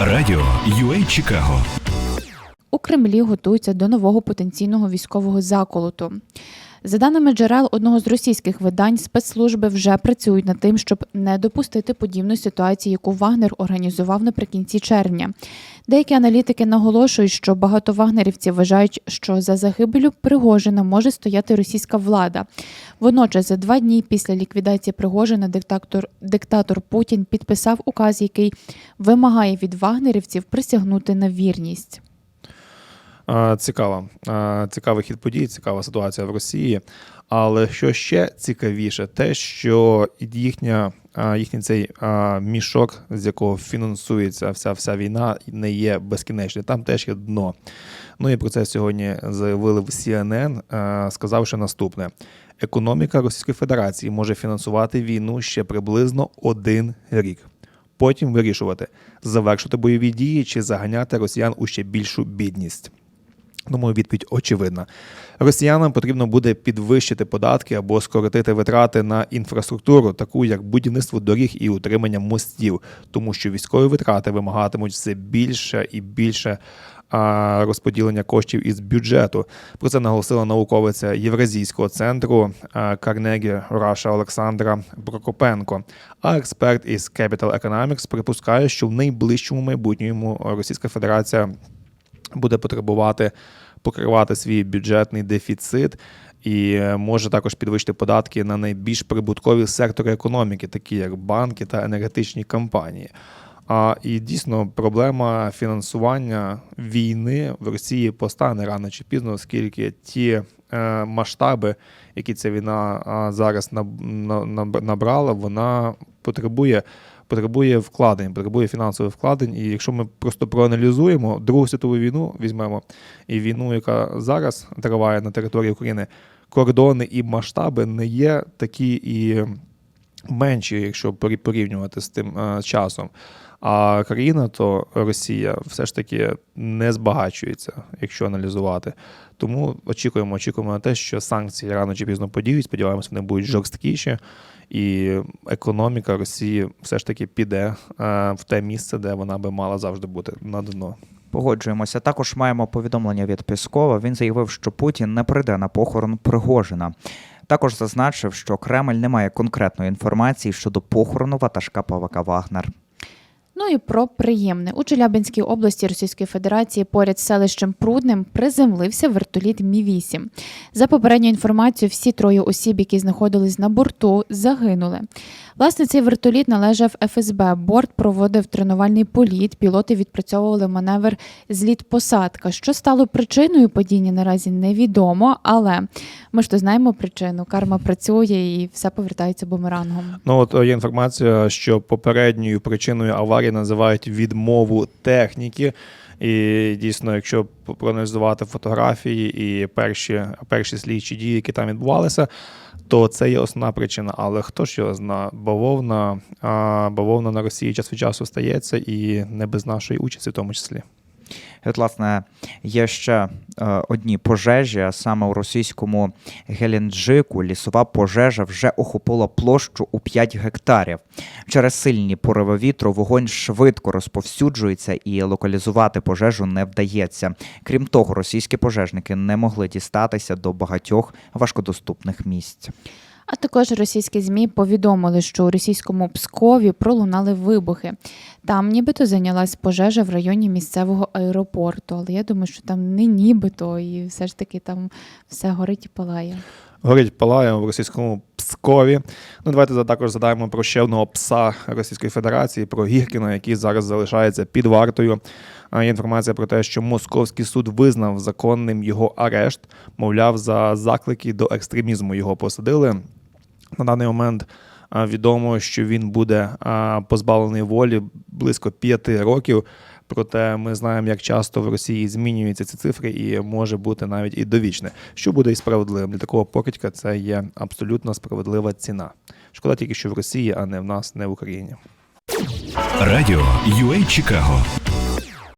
Радіо UA Чикаго. У Кремлі готуються до нового потенційного військового заколоту. За даними джерел одного з російських видань, спецслужби вже працюють над тим, щоб не допустити подібну ситуацію, яку Вагнер організував наприкінці червня. Деякі аналітики наголошують, що багато вагнерівців вважають, що за загибелю Пригожина може стояти російська влада. Водночас, за два дні після ліквідації Пригожина, диктатор, диктатор Путін підписав указ, який вимагає від вагнерівців присягнути на вірність. А, Цікаво. А, Цікавий хід подій, цікава ситуація в Росії. Але що ще цікавіше, те, що їхня, їхній цей мішок, з якого фінансується вся вся війна, не є безкінечним. Там теж є дно. Ну і про це сьогодні заявили в CNN, сказавши наступне: економіка Російської Федерації може фінансувати війну ще приблизно один рік. Потім вирішувати, завершити бойові дії чи заганяти росіян у ще більшу бідність. Думаю, відповідь очевидна. Росіянам потрібно буде підвищити податки або скоротити витрати на інфраструктуру, таку як будівництво доріг і утримання мостів, тому що військові витрати вимагатимуть все більше і більше розподілення коштів із бюджету. Про це наголосила науковиця Євразійського центру Карнегі Раша Олександра Прокопенко. А експерт із Capital Economics припускає, що в найближчому майбутньому Російська Федерація буде потребувати покривати свій бюджетний дефіцит і е, може також підвищити податки на найбільш прибуткові сектори економіки, такі як банки та енергетичні компанії. А і дійсно проблема фінансування війни в Росії постане рано чи пізно, оскільки ті е, масштаби, які ця війна зараз наб- на- наб- набрала, вона потребує потребує вкладень, потребує фінансових вкладень. І якщо ми просто проаналізуємо Другу світову війну, візьмемо і війну, яка зараз триває на території України, кордони і масштаби не є такі і менші, якщо порі- порівнювати з тим е, часом. А країна, то Росія, все ж таки не збагачується, якщо аналізувати. Тому очікуємо, очікуємо на те, що санкції рано чи пізно подіють. Сподіваємося, вони будуть жорсткіші, і економіка Росії все ж таки піде е, в те місце, де вона би мала завжди бути на дно. Погоджуємося. Також маємо повідомлення від Піскова. Він заявив, що Путін не прийде на похорон Пригожина. Також зазначив, що Кремль не має конкретної інформації щодо похорону ватажка ПВК Вагнер. Ну і про приємне. У Челябинській області Російської Федерації поряд з селищем Прудним приземлився вертоліт Мі-8. За попередньою інформацією, всі троє осіб, які знаходились на борту, загинули. Власне, цей вертоліт належав ФСБ. Борт проводив тренувальний політ. Пілоти відпрацьовували маневр зліт-посадка. Що стало причиною падіння, наразі невідомо, але ми ж то знаємо причину. Карма працює і все повертається бумерангом. Ну от е, є інформація, що попередньою причиною аварії називають відмову техніки. І дійсно, якщо проаналізувати фотографії і перші, перші слідчі дії, які там відбувалися, то це є основна причина. Але хто ж його зна? Бавовна, бавовна на Росії час від часу стається і не без нашої участі, в тому числі. І От, власне, є ще е, одні пожежі, а саме у російському Геленджику лісова пожежа вже охопила площу у 5 гектарів. Через сильні пориви вітру вогонь швидко розповсюджується і локалізувати пожежу не вдається. Крім того, російські пожежники не могли дістатися до багатьох важкодоступних місць. А також російські ЗМІ повідомили, що у російському Пскові пролунали вибухи. Там нібито зайнялась пожежа в районі місцевого аеропорту. Але я думаю, що там не нібито, і все ж таки там все горить і палає. Горить палає в російському Пскові. Ну, давайте також задаємо про ще одного пса Російської Федерації, про Гіркіна, який зараз залишається під вартою. Є інформація про те, що московський суд визнав законним його арешт, мовляв, за заклики до екстремізму його посадили. На даний момент відомо, що він буде позбавлений волі близько п'яти років. Проте ми знаємо, як часто в Росії змінюються ці цифри, і може бути навіть і довічне, що буде і справедливим. Для такого покидька це є абсолютно справедлива ціна. Шкода тільки, що в Росії, а не в нас, не в Україні. Радіо UA Чикаго.